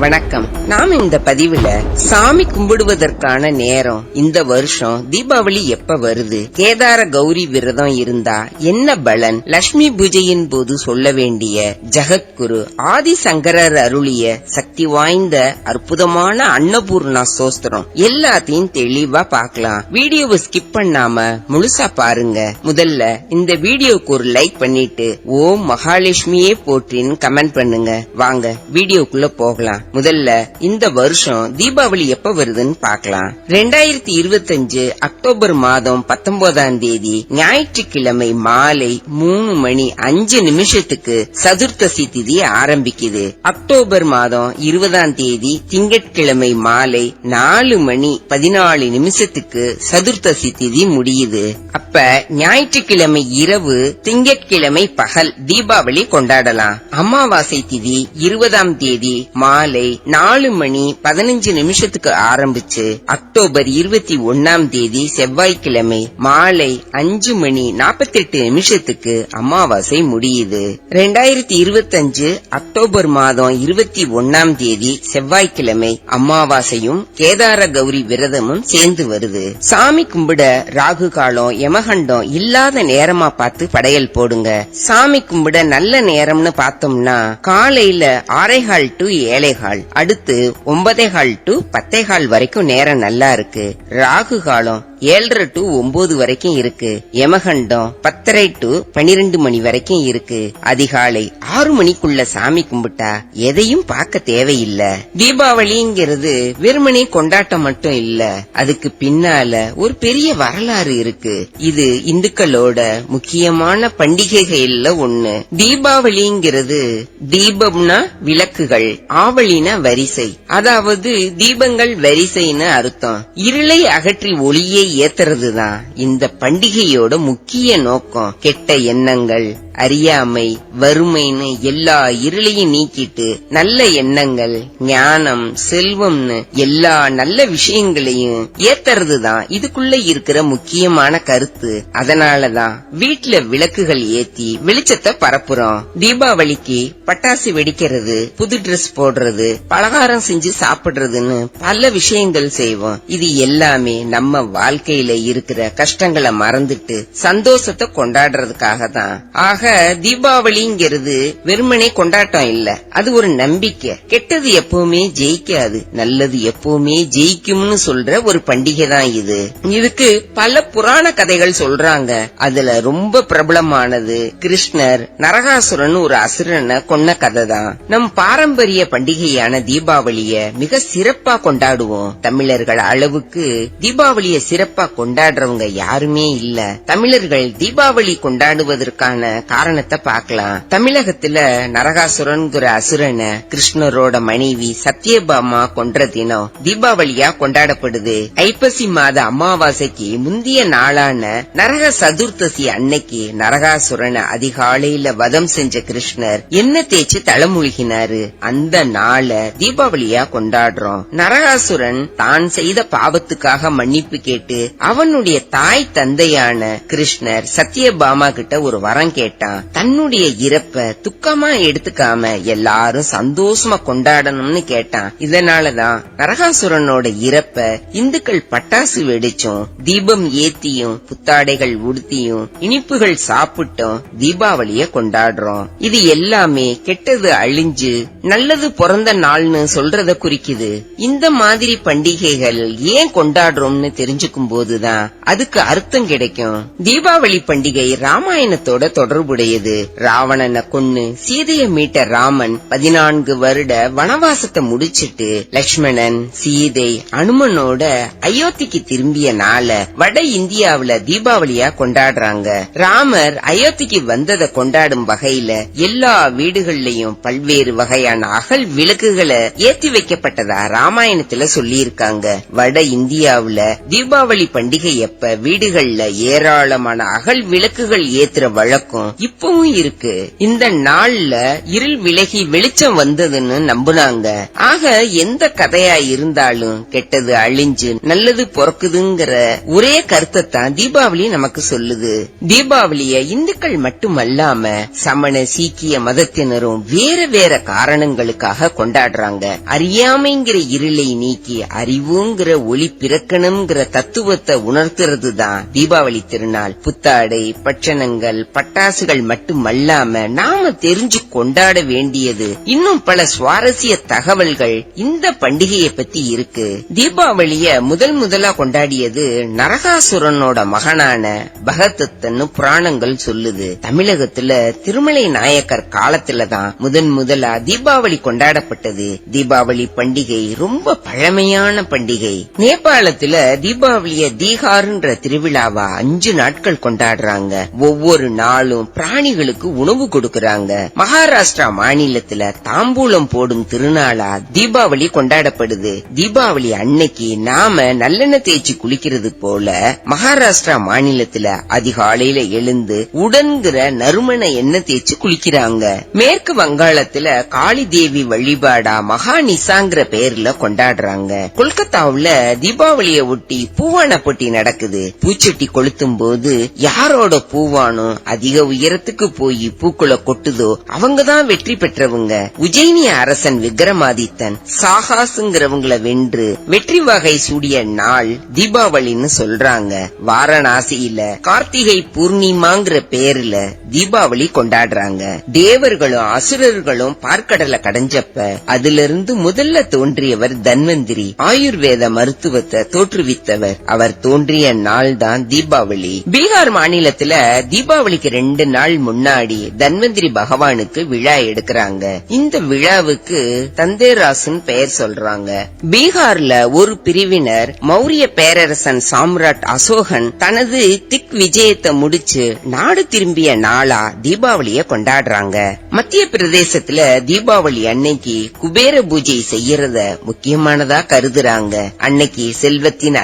வணக்கம். நாம் இந்த பதிவுல சாமி கும்பிடுவதற்கான நேரம் இந்த வருஷம் தீபாவளி எப்ப வருது? கேதார கௌரி விரதம் இருந்தா என்ன பலன்? லட்சுமி பூஜையின் போது சொல்ல வேண்டிய ஜெகத்குரு ஆதிசங்கரர் அருளிய சக்தி வாய்ந்த அற்புதமான அன்னபூர்ணா சோஸ்திரம் எல்லாத்தையும் தெளிவா பார்க்கலாம். வீடியோவை ஸ்கிப் பண்ணாம முழுசா பாருங்க. முதல்ல இந்த வீடியோக்கு ஒரு லைக் பண்ணிட்டு ஓம் மகாலட்சுமியே போற்றின்னு கமெண்ட் பண்ணுங்க. வாங்க வீடியோக்குள்ள போகலாம். முதல்ல இந்த வருஷம் தீபாவளி எப்ப வருதுன்னு பாக்கலாம் ரெண்டாயிரத்தி இருபத்தஞ்சு அக்டோபர் மாதம் பத்தொன்பதாம் தேதி ஞாயிற்றுக்கிழமை மாலை மூணு மணி அஞ்சு நிமிஷத்துக்கு சதுர்த்தசி திதி ஆரம்பிக்குது. அக்டோபர் மாதம் இருபதாம் தேதி திங்கட்கிழமை மாலை நாலு மணி பதினாலு நிமிஷத்துக்கு சதுர்த்தசி திதி முடியுது. அப்ப ஞாயிற்றுக்கிழமை இரவு திங்கட்கிழமை பகல் தீபாவளி கொண்டாடலாம். அமாவாசை திதி இருபதாம் தேதி மாலை நாலு மணி பதினஞ்சு நிமிஷத்துக்கு ஆரம்பிச்சு அக்டோபர் இருபத்தி ஒன்னாம் தேதி செவ்வாய்க்கிழமை மாலை அஞ்சு மணி நாற்பத்தி எட்டு நிமிஷத்துக்கு அமாவாசை முடியுது. ரெண்டாயிரத்தி இருபத்தஞ்சு அக்டோபர் மாதம் இருபத்தி ஒன்னாம் தேதி செவ்வாய்க்கிழமை அமாவாசையும் கேதார கௌரி விரதமும் சேர்ந்து வருது. சாமி கும்பிட ராகு காலம் யமகண்டம் இல்லாத நேரமா பார்த்து படையல் போடுங்க. சாமி கும்பிட நல்ல நேரம்னு பார்த்தோம்னா காலையில ஆறேகால் டு ஏழைகால் அடுத்து ஒன்பதேகால் டு பத்தேகால் வரைக்கும் நேரம் நல்லா இருக்கு. ராகு காலம் ஏழரை டு ஒன்பது வரைக்கும் இருக்கு. யமகண்டம் பத்தரை டு பனிரெண்டு மணி வரைக்கும் இருக்கு. அதிகாலை ஆறு மணிக்குள்ள சாமி கும்பிட்டா எதையும் பார்க்க தேவையில்ல. தீபாவளிங்கிறது வெறுமனே கொண்டாட்டம் மட்டும் இல்ல. அதுக்கு பின்னால ஒரு பெரிய வரலாறு இருக்கு. இது இந்துக்களோட முக்கியமான பண்டிகைகள்ல ஒண்ணு. தீபாவளிங்கிறது தீபம்னா விளக்குகள் ஆவலினா வரிசை. அதாவது தீபங்கள் வரிசைன்னு அர்த்தம். இருளை அகற்றி ஒளியை ஏத்துறதுதான். இந்த பண்டிகையோட முக்கிய நோக்கம் கெட்ட எண்ணங்கள் அறியாமை வறுமைன்னு எல்லா இருளையும் நீக்கிட்டு நல்ல எண்ணங்கள் ஞானம் செல்வம்னு எல்லா நல்ல விஷயங்களையும் ஏத்துறதுதான் இதுக்குள்ள இருக்கிற முக்கியமான கருத்து. அதனாலதான் வீட்டுல விளக்குகள் ஏத்தி வெளிச்சத்தை பரப்புறோம். தீபாவளிக்கு பட்டாசு வெடிக்கிறது புது ட்ரெஸ் போடுறது பலகாரம் செஞ்சு சாப்பிடுறதுன்னு பல விஷயங்கள் செய்வோம். இது எல்லாமே நம்ம வாழ்க்கை வாழ்க்கையில இருக்கிற கஷ்டங்களை மறந்துட்டு சந்தோஷத்தை கொண்டாடுறதுக்காக தான் ஆக தீபாவளிங்கிறது வெறுமனே கொண்டாட்டம் இல்ல. அது ஒரு நம்பிக்கை. கெட்டது எப்பவுமே ஜெயிக்காது. நல்லது எப்பவுமே ஜெயிக்கும்னு சொல்ற ஒரு பண்டிகை தான் இது. இதுக்கு பல புராண கதைகள் சொல்றாங்க. அதுல ரொம்ப பிரபலமானது கிருஷ்ணர் நரகாசுரன் ஒரு அசுரனை கொன்ன கதை தான் நம் பாரம்பரிய பண்டிகையான தீபாவளிய மிக சிறப்பா கொண்டாடுவோம். தமிழர்கள் அளவுக்கு தீபாவளிய சிறப்பு கொண்டாடுறவங்க யாருமே இல்ல. தமிழர்கள் தீபாவளி கொண்டாடுவதற்கான காரணத்தை பார்க்கலாம். தமிழகத்துல நரகாசுரன்கிற அசுரனை கிருஷ்ணரோட மனைவி சத்யபாமா கொன்ற தினம் தீபாவளியா கொண்டாடப்படுது. ஐப்பசி மாத அமாவாசைக்கு முந்திய நாளான நரக சதுர்த்தசி அன்னைக்கு நரகாசுரனை அதிகாலையில வதம் செஞ்ச கிருஷ்ணர் என்ன தேய்ச்சி தலைமுழுகினாரு. அந்த நாளை தீபாவளியா கொண்டாடுறோம். நரகாசுரன் தான் செய்த பாவத்துக்காக மன்னிப்பு கேட்டு அவனுடைய தாய் தந்தையான கிருஷ்ணர் சத்யபாமா கிட்ட ஒரு வரம் கேட்டான். தன்னுடைய இறப்ப துக்கமா எடுத்துக்காம எல்லாரும் சந்தோஷமா கொண்டாடணும்னு கேட்டான். இதனாலதான் நரகாசுரனோட இறப்ப இந்துக்கள் பட்டாசு வெடிச்சும் தீபம் ஏத்தியும் புத்தாடைகள் உடுத்தியும் இனிப்புகள் சாப்பிட்டும் தீபாவளிய கொண்டாடுறோம். இது எல்லாமே கெட்டது அழிஞ்சு நல்லது பிறந்த நாள்னு சொல்றத குறிக்குது. இந்த மாதிரி பண்டிகைகள் ஏன் கொண்டாடுறோம்னு தெரிஞ்சுக்கும் போதுதான் அதுக்கு அர்த்தம் கிடைக்கும். தீபாவளி பண்டிகை ராமாயணத்தோட தொடர்புடையது. ராவணனை கொன்னு சீதைய மீட்ட ராமன் பதினான்கு வருட வனவாசத்தை முடிச்சிட்டு லட்சுமணன் சீதை அனுமனோட அயோத்திக்கு திரும்பிய நாள வட இந்தியாவுல தீபாவளியா கொண்டாடுறாங்க. ராமர் அயோத்திக்கு வந்ததை கொண்டாடும் வகையில எல்லா வீடுகள்லயும் பல்வேறு வகையான அகல் விளக்குகளை ஏத்தி வைக்கப்பட்டதா ராமாயணத்துல சொல்லியிருக்காங்க. வட இந்தியாவுல தீபாவளி தீபாவளி பண்டிகை எப்ப வீடுகள்ல ஏராளமான அகல் விளக்குகள் ஏத்துற வழக்கம் இப்பவும் இருக்கு. இந்த நாள்ல இருள் விலகி வெளிச்சம் வந்ததுன்னு நம்புனாங்க. ஆக எந்த கதையா இருந்தாலும் கெட்டது அழிஞ்சு நல்லது பிறக்குதுங்கிற ஒரே கருத்தை தான் தீபாவளி நமக்கு சொல்லுது. தீபாவளிய இந்துக்கள் மட்டுமல்லாம சமண சீக்கிய மதத்தினரும் வேற வேற காரணங்களுக்காக கொண்டாடுறாங்க. அறியாமைங்கிற இருளை நீக்கி அறிவுங்கிற ஒளி பிறக்கணுங்கிற தத்துவ தத்துவத்தை உணர்த்துறது தான் தீபாவளி திருநாள் புத்தாடை பட்சணங்கள் பட்டாசுகள் மட்டுமல்லாம நாம தெரிஞ்சு கொண்டாட வேண்டியது. இன்னும் பல சுவாரஸ்ய தகவல்கள் இந்த பண்டிகையை பத்தி இருக்கு. தீபாவளிய முதல் முதலா கொண்டாடியது நரகாசுரனோட மகனான பகதத்தன்னு புராணங்கள் சொல்லுது. தமிழகத்துல திருமலை நாயக்கர் காலத்துல தான் முதன் முதலா தீபாவளி கொண்டாடப்பட்டது. தீபாவளி பண்டிகை ரொம்ப பழமையான பண்டிகை. நேபாளத்துல தீபாவளி தீபாவளிய தீகார்ன்ற திருவிழாவா அஞ்சு நாட்கள் கொண்டாடுறாங்க. ஒவ்வொரு நாளும் பிராணிகளுக்கு உணவு கொடுக்கறாங்க. மகாராஷ்டிரா மாநிலத்துல தாம்பூலம் போடும் திருநாளா தீபாவளி கொண்டாடப்படுது. தீபாவளி அன்னைக்கு நாம நல்லெண்ணெய் தேய்ச்சி குளிக்கிறது போல மகாராஷ்டிரா மாநிலத்துல அதிகாலையில எழுந்து உடன்கிற நறுமண எண்ணெய் தேய்ச்சி குளிக்கிறாங்க. மேற்கு வங்காளத்துல காளி தேவி வழிபாடா மகாநிசாங்கிற பெயர்ல கொண்டாடுறாங்க. கொல்கத்தாவுல தீபாவளிய ஒட்டி பூவான போட்டி நடக்குது. பூச்சட்டி கொளுத்தும் போது யாரோட பூவானோ அதிக உயரத்துக்கு போய் பூக்குள்ள கொட்டுதோ அவங்கதான் வெற்றி பெற்றவங்க. உஜயினிய அரசன் விக்ரமாதித்தன் சாகாசுங்கிறவங்கள வென்று வெற்றி வகை சூடிய நாள் தீபாவளின்னு சொல்றாங்க. வாரணாசியில கார்த்திகை பூர்ணிமாங்கிற பேர்ல தீபாவளி கொண்டாடுறாங்க. தேவர்களும் அசுரர்களும் பார்க்கடலை கடைஞ்சப்ப அதிலிருந்து முதல்ல தோன்றியவர் தன்வந்திரி. ஆயுர்வேத மருத்துவத்தை தோற்றுவித்தவர். அவர் தோன்றிய நாள் தான் தீபாவளி. பீகார் மாநிலத்துல தீபாவளிக்கு ரெண்டு நாள் முன்னாடி தன்வந்திரி பகவானுக்கு விழா எடுக்கிறாங்க. இந்த விழாவுக்கு தந்தேராசுன்னு பெயர் சொல்றாங்க. பீகார்ல ஒரு பிரிவினர் மௌரிய பேரரசன் சாம்ராட் அசோகன் தனது திக் விஜயத்தை முடிச்சு நாடு திரும்பிய நாளா தீபாவளிய கொண்டாடுறாங்க. மத்திய பிரதேசத்துல தீபாவளி அன்னைக்கு குபேர பூஜை செய்யறத முக்கியமானதா கருதுறாங்க. அன்னைக்கு செல்வத்தின்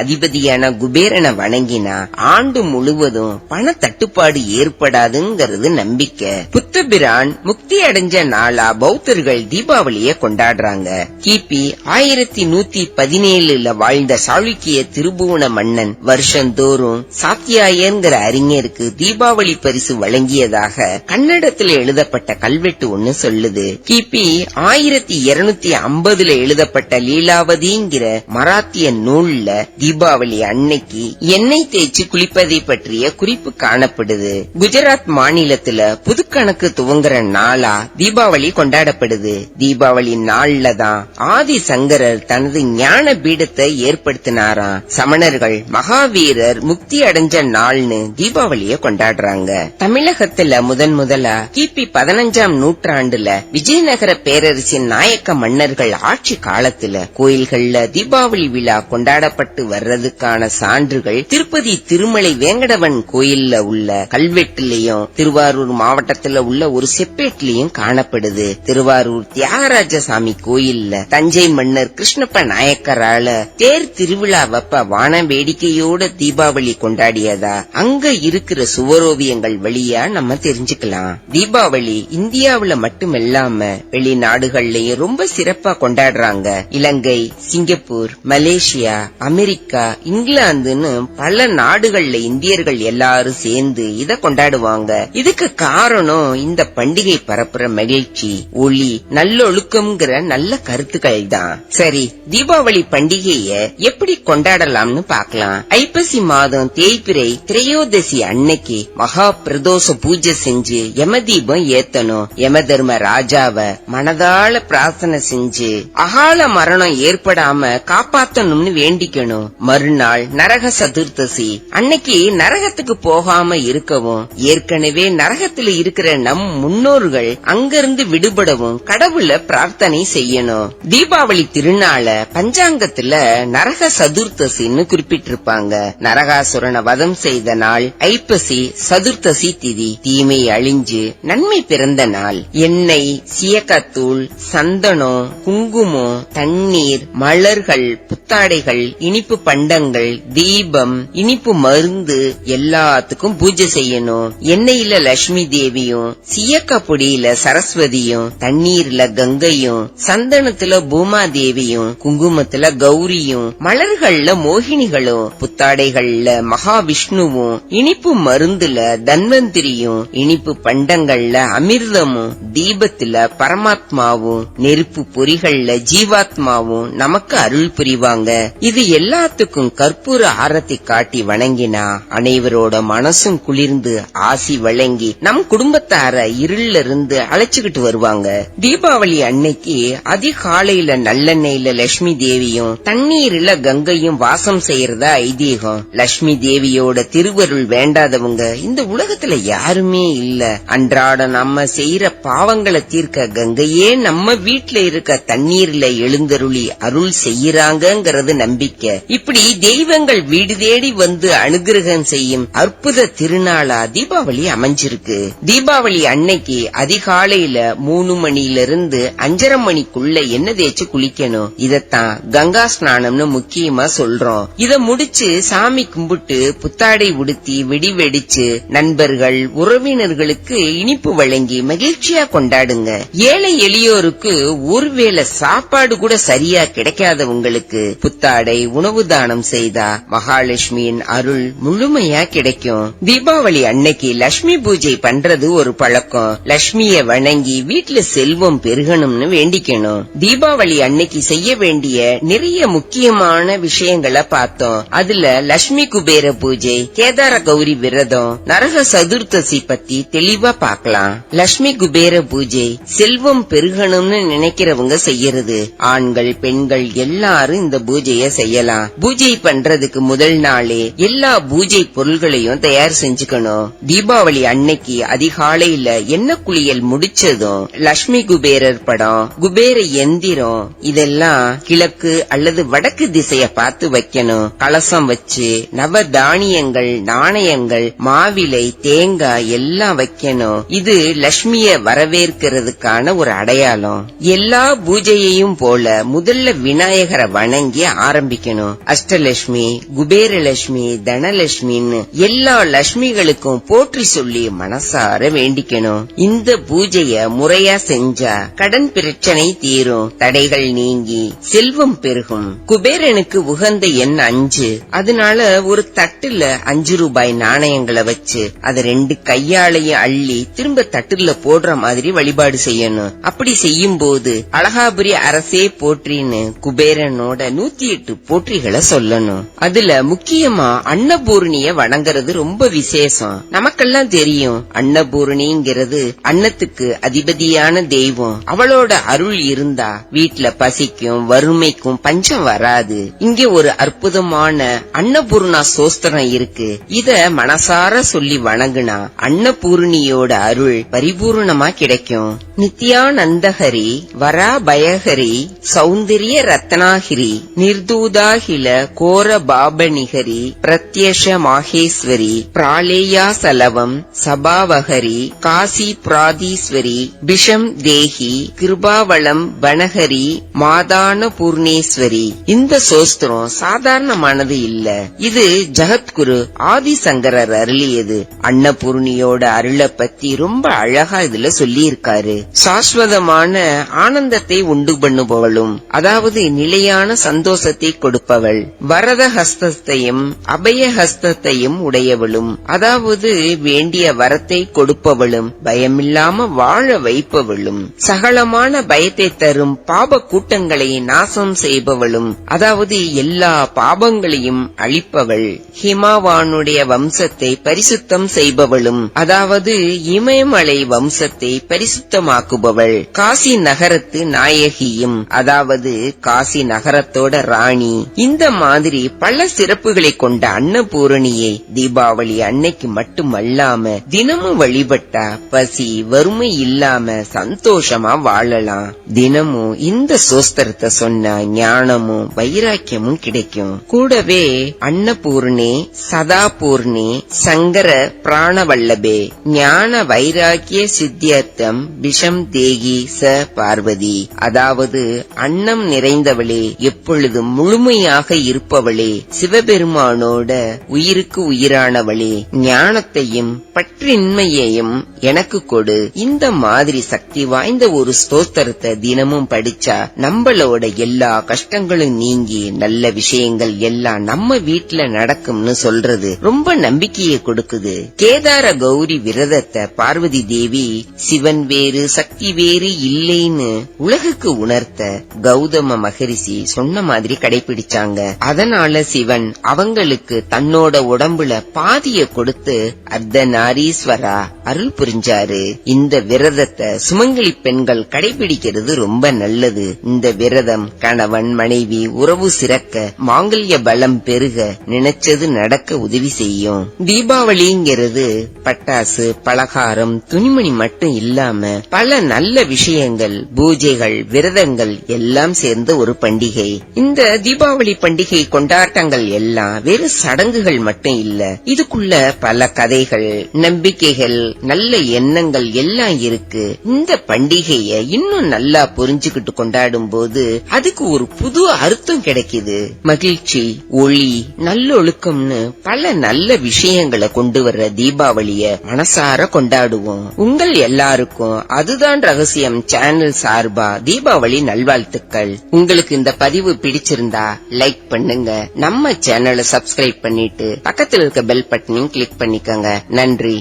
அதிபதியான குபேரனை வணங்கினா ஆண்டு முழுவதும் பண தட்டுப்பாடு ஏற்படாதுங்கிறது நம்பிக்கை. புத்தபிரான் முக்தி அடைஞ்ச நாளா பௌத்தர்கள் தீபாவளிய கொண்டாடுறாங்க. கிபி ஆயிரத்தி நூத்தி பதினேழுல வாழ்ந்த சாளுக்கிய திருபுவன மன்னன் வருஷந்தோறும் சாத்தியாயங்கிற அறிஞருக்கு தீபாவளி பரிசு வழங்கியதாக கன்னடத்துல எழுதப்பட்ட கல்வெட்டு ஒண்ணு சொல்லுது. கிபி ஆயிரத்தி இருநூத்தி ஐம்பதுல எழுதப்பட்ட லீலாவதிங்கிற மராத்திய நூல்ல தீபாவளி அன்னைக்கு எண்ணெய் தேய்ச்சி குளிப்பதை பற்றிய குறிப்பு காணப்படுது. குஜராத் மாநிலத்துல புதுக்கணக்கு துவங்குற நாளா தீபாவளி கொண்டாடப்படுது. தீபாவளி நாள்ல தான் ஆதி சங்கரர் தனது ஞான பீடத்தை ஏற்படுத்தினாராம். சமணர்கள் மகாவீரர் முக்தி அடைஞ்ச நாள்னு தீபாவளிய கொண்டாடுறாங்க. தமிழகத்துல முதன் முதலா கிபி பதினஞ்சாம் நூற்றாண்டுல விஜயநகர பேரரசின் நாயக்க மன்னர்கள் ஆட்சி காலத்துல கோயில்கள்ல தீபாவளி விழா கொண்டாடப்பட்டு வர்றதுக்கான சான்றுகள். திருப்பதி திருமலை வேங்கடவன் கோயில்ல உள்ள கல்வெட்டுலயும் திருவாரூர் மாவட்டத்துல உள்ள ஒரு செப்பேட்லயும் காணப்படுது. திருவாரூர் தியாகராஜசாமி கோயில்ல தஞ்சை மன்னர் கிருஷ்ணப்ப நாயக்கரால தேர் திருவிழாவப்ப வான வேடிக்கையோட தீபாவளி கொண்டாடியதா? அங்க இருக்கிற சுவரோவியங்கள் வழியா நம்ம தெரிஞ்சுக்கலாம். தீபாவளி இந்தியாவுல மட்டுமில்லாம வெளிநாடுகள்லயும் ரொம்ப சிறப்பா கொண்டாடுறாங்க. இலங்கை சிங்கப்பூர் மலேசியா அமெரிக்கா இங்கிலாந்துன்னு பல நாடுகள்ல இந்தியர்கள் எல்லாரும் சேர்ந்து இத கொண்டாடுவாங்க. இதுக்கு காரணம் இந்த பண்டிகை பரப்புற மகிழ்ச்சி ஒளி நல்லொழுக்கம்ங்கிற நல்ல கருத்துக்கள் தான் சரி தீபாவளி பண்டிகைய எப்படி கொண்டாடலாம்னு பாக்கலாம் ஐப்பசி மாதம் தேய்பிரை திரையோதசி அன்னைக்கு மகா பிரதோஷ பூஜை செஞ்சு யம தீபம் ஏத்தணும். யம தர்ம ராஜாவ மனதால பிரார்த்தனை செஞ்சு அகால மரணம் ஏற்படாம காப்பாத்தணும்னு வேண்டிக்கணும். மறுநாள் நரக சதுர்த்தசி அன்னைக்கு நரகத்துக்கு போகாம இருக்கவும் ஏற்கனவே நரகத்துல இருக்கிற நம் முன்னோர்கள் அங்கிருந்து விடுபடவும் கடவுள பிரார்த்தனை செய்யணும். தீபாவளி திருநாள பஞ்சாங்கத்துல நரக சதுர்த்தசின்னு குறிப்பிட்டிருப்பாங்க. நரகாசுரனை வதம் செய்த நாள் ஐப்பசி சதுர்த்தசி திதி. தீமை அழிஞ்சு நன்மை பிறந்த நாள். எண்ணெய் சியக்கத்தூள் சந்தனம் குங்குமம் தண்ணீர் மலர்கள் புத்தாடைகள் இனிப்பு பண்டங்கள் தீபம் இனிப்பு மருந்து எல்லாத்துக்கும் பூஜை செய்யணும். எண்ணெயில லட்சுமி தேவியும் சியக்க பொடியில சரஸ்வதியும் தண்ணீர்ல கங்கையும் சந்தனத்துல பூமா தேவியும் குங்குமத்துல கௌரியும் மலர்கள்ல மோகினிகளும் புத்தாடைகள்ல மகாவிஷ்ணுவும் இனிப்பு மருந்துல தன்வந்திரியும் இனிப்பு பண்டங்கள்ல அமிர்தமும் தீபத்துல பரமாத்மாவும் நெருப்பு பொறிகள்ல ஜீவாத்மாவும் நமக்கு அருள் புரிவாங்க. இது எல்லாத்துக்கும் கற்பூர ஆரத்தி காட்டி வணங்கினா அனைவரோட மனசும் குளிர்ந்து ஆசி வழங்கி நம் குடும்பத்தார இருள்ல இருந்து அழைச்சுக்கிட்டு வருவாங்க. தீபாவளி அன்னைக்கு அதிகாலையில நல்லெண்ணெயில லட்சுமி தேவியும் தண்ணீர்ல கங்கையும் வாசம் செய்யறதா ஐதீகம். லட்சுமி தேவியோட திருவருள் வேண்டாதவங்க இந்த உலகத்துல யாருமே இல்ல. அன்றாட நம்ம செய்யற பாவங்களை தீர்க்க கங்கையே நம்ம வீட்டுல இருக்க தண்ணீர்ல எழுந்தருளி அருள் செய்யறாங்கிறது நம்பிக்கை. இப்படி தெய்வ தெய்வங்கள் வீடு தேடி வந்து அனுகிரகம் செய்யும் அற்புத திருநாளா தீபாவளி அமைஞ்சிருக்கு. தீபாவளி அன்னைக்கு அதிகாலையில மூணு மணில இருந்து அஞ்சரை மணிக்குள்ள என்ன தேய்ச்சி குளிக்கணும். இதத்தான் கங்கா ஸ்நானம்னு முக்கியமா சொல்றோம். இத முடிச்சு சாமி கும்பிட்டு புத்தாடை உடுத்தி வெடி வெடிச்சு நண்பர்கள் உறவினர்களுக்கு இனிப்பு வழங்கி மகிழ்ச்சியா கொண்டாடுங்க. ஏழை எளியோருக்கு ஒருவேளை சாப்பாடு கூட சரியா கிடைக்காதவங்களுக்கு புத்தாடை உணவு தானம் செய்தா மகாலட்சுமியின் அருள் முழுமையா கிடைக்கும். தீபாவளி அன்னைக்கு லட்சுமி பூஜை பண்றது ஒரு பழக்கம். லட்சுமிய வணங்கி வீட்டுல செல்வம் பெருகணும்னு வேண்டிக்கணும். தீபாவளி அன்னைக்கு செய்ய வேண்டிய நிறைய முக்கியமான விஷயங்களை பார்த்தோம். அதுல லட்சுமி குபேர பூஜை கேதார கௌரி விரதம் நரக சதுர்த்தசி பத்தி தெளிவா பாக்கலாம் லட்சுமி குபேர பூஜை செல்வம் பெருகணும்னு நினைக்கிறவங்க செய்யறது. ஆண்கள் பெண்கள் எல்லாரும் இந்த பூஜைய செய்யலாம். பூஜை பண்றதுக்கு முதல் நாளே எல்லா பூஜை பொருள்களையும் தயார் செஞ்சுக்கணும். தீபாவளி அன்னைக்கு அதிகாலையில என்ன குளியல் முடிச்சதும் லட்சுமி குபேரர் படம் குபேர எந்திரம் இதெல்லாம் கிழக்கு அல்லது வடக்கு திசைய பார்த்து வைக்கணும். கலசம் வச்சு நவ தானியங்கள் நாணயங்கள் மாவிலை தேங்காய் எல்லாம் வைக்கணும். இது லட்சுமிய வரவேற்கிறதுக்கான ஒரு அடையாளம். எல்லா பூஜையையும் போல முதல்ல விநாயகரை வணங்கி ஆரம்பிக்கணும். அஷ்டலட்சுமி குபேரலட்சுமி தனலட்சுமின்னு எல்லா லட்சுமிகளுக்கும் போற்றி சொல்லி மனசார வேண்டிக்கணும். இந்த பூஜைய முறையா செஞ்சா கடன் பிரச்சனை தீரும். தடைகள் நீங்கி செல்வம் பெருகும். குபேரனுக்கு உகந்த எண் அஞ்சு. அதனால ஒரு தட்டுல அஞ்சு ரூபாய் நாணயங்களை வச்சு அத ரெண்டு கையாலையும் அள்ளி திரும்ப தட்டுல போடுற மாதிரி வழிபாடு செய்யணும். அப்படி செய்யும் போது அழகாபுரி அரசே போற்றின்னு குபேரனோட நூத்தி எட்டு போற்றிகளை சொல்லணும். வணங்கணும் அதுல முக்கியமா அன்னபூரணிய வணங்குறது ரொம்ப விசேஷம். நமக்கெல்லாம் தெரியும் அன்னபூரணிங்கிறது அன்னத்துக்கு அதிபதியான தெய்வம். அவளோட அருள் இருந்தா வீட்டுல பசிக்கும் வறுமைக்கும் பஞ்சம் வராது. இங்க ஒரு அற்புதமான அன்னபூர்ணா சோஸ்திரம் இருக்கு. இத மனசார சொல்லி வணங்குனா அன்னபூர்ணியோட அருள் பரிபூர்ணமா கிடைக்கும். நித்யானந்தஹரி வராபயஹரி சௌந்தரிய ரத்னாகிரி நிர்தூதாகில கோர பாபனிகரி பிரத்யஷ மாகேஸ்வரி பிராளேயாசலவம் சபாவகரி காசி பிராதீஸ்வரி பிஷம் தேகி கிருபாவளம் வனஹரி மாதான பூர்ணேஸ்வரி. இந்த சோஸ்திரம் சாதாரணமானது இல்ல. இது ஜகத்குரு ஆதிசங்கரர் அருளியது. அன்னபூர்ணியோட அருளை பத்தி ரொம்ப அழகா இதுல சொல்லி இருக்காரு சாஸ்வதமான ஆனந்தத்தை உண்டு பண்ணுபவளும் அதாவது நிலையான சந்தோஷத்தை கொடுப்பவள். வர வரத ஹஸ்தத்தையும் அபய ஹஸ்தத்தையும் உடையவளும். அதாவது வேண்டிய வரத்தை கொடுப்பவளும் பயமில்லாம வாழ வைப்பவளும். சகலமான பயத்தை தரும் பாப கூட்டங்களை நாசம் செய்பவளும். அதாவது எல்லா பாபங்களையும் அழிப்பவள். ஹிமாவானுடைய வம்சத்தை பரிசுத்தம் செய்பவளும். அதாவது இமயமலை வம்சத்தை பரிசுத்தமாக்குபவள். காசி நகரத்து நாயகியும் அதாவது காசி நகரத்தோட ராணி. இந்த மாதிரி பல சிறப்புகளை கொண்ட அன்னபூரணியை தீபாவளி அன்னைக்கு மட்டுமல்லாம தினமும் வழிபட்டா பசி வறுமை இல்லாம சந்தோஷமா வாழலாம். தினமும் இந்த சோஸ்திரத்தை சொன்ன ஞானமும் வைராக்கியமும் கிடைக்கும். கூடவே அன்னபூர்ணே சதாபூர்ணே சங்கர பிராணவல்லபே ஞான வைராக்கிய சித்தியர்த்தம் விஷம் தேகி ச பார்வதி. அதாவது அன்னம் நிறைந்தவளே எப்பொழுது எப்பொழுதும் முழுமையாக இருப்பவள். சிவபெருமானோட உயிருக்கு உயிரானவளே ஞானத்தையும் பற்றின்மையையும் எனக்கு கொடு. இந்த மாதிரி சக்தி வாய்ந்த ஒரு ஸ்தோத்திரத்தை தினமும் படிச்சா நம்மளோட எல்லா கஷ்டங்களும் நீங்கி நல்ல விஷயங்கள் எல்லாம் நம்ம வீட்டுல நடக்கும்னு சொல்றது ரொம்ப நம்பிக்கையை கொடுக்குது. கேதார கௌரி விரதத்தை பார்வதி தேவி சிவன் வேறு சக்தி வேறு இல்லைன்னு உலகுக்கு உணர்த்த கௌதம மகரிஷி சொன்ன மாதிரி கடைபிடிச்சாங்க. அதனால சிவன் அவங்களுக்கு தன்னோட உடம்புல பாதிய கொடுத்து அர்த்தநாரீஸ்வரா அருள் புரிஞ்சாரு. இந்த விரதத்தை சுமங்கலி பெண்கள் கடைபிடிக்கிறது ரொம்ப நல்லது. இந்த விரதம் கணவன் மனைவி உறவு சிறக்க மாங்கல்ய பலம் பெருக நினைச்சது நடக்க உதவி செய்யும். தீபாவளிங்கிறது பட்டாசு பலகாரம் துணிமணி மட்டும் இல்லாம பல நல்ல விஷயங்கள் பூஜைகள் விரதங்கள் எல்லாம் சேர்ந்த ஒரு பண்டிகை. இந்த தீபாவளி பண்டிகை கொண்டாட்டங்கள் எல்லாம் வெறும் சடங்குகள் மட்டும் இல்ல. இதுக்குள்ள பல கதைகள் நம்பிக்கைகள் நல்ல எண்ணங்கள் எல்லாம் இருக்கு. இந்த பண்டிகைய இன்னும் நல்லா புரிஞ்சுக்கிட்டு கொண்டாடும் போது அதுக்கு ஒரு புது அர்த்தம் கிடைக்குது. மகிழ்ச்சி ஒளி நல்லொழுக்கம்னு பல நல்ல விஷயங்களை கொண்டு வர்ற தீபாவளிய மனசார கொண்டாடுவோம். உங்கள் எல்லாருக்கும் அதுதான் ரகசியம் சேனல் சார்பா தீபாவளி நல்வாழ்த்துக்கள். உங்களுக்கு இந்த பதிவு பிடிச்சிருந்தா லைக் பண்ணுங்க. நம்ம சேனலை சப்ஸ்கிரைப் பண்ணிட்டு பக்கத்தில் இருக்க பெல் பட்டனையும் கிளிக் பண்ணிக்கோங்க. நன்றி.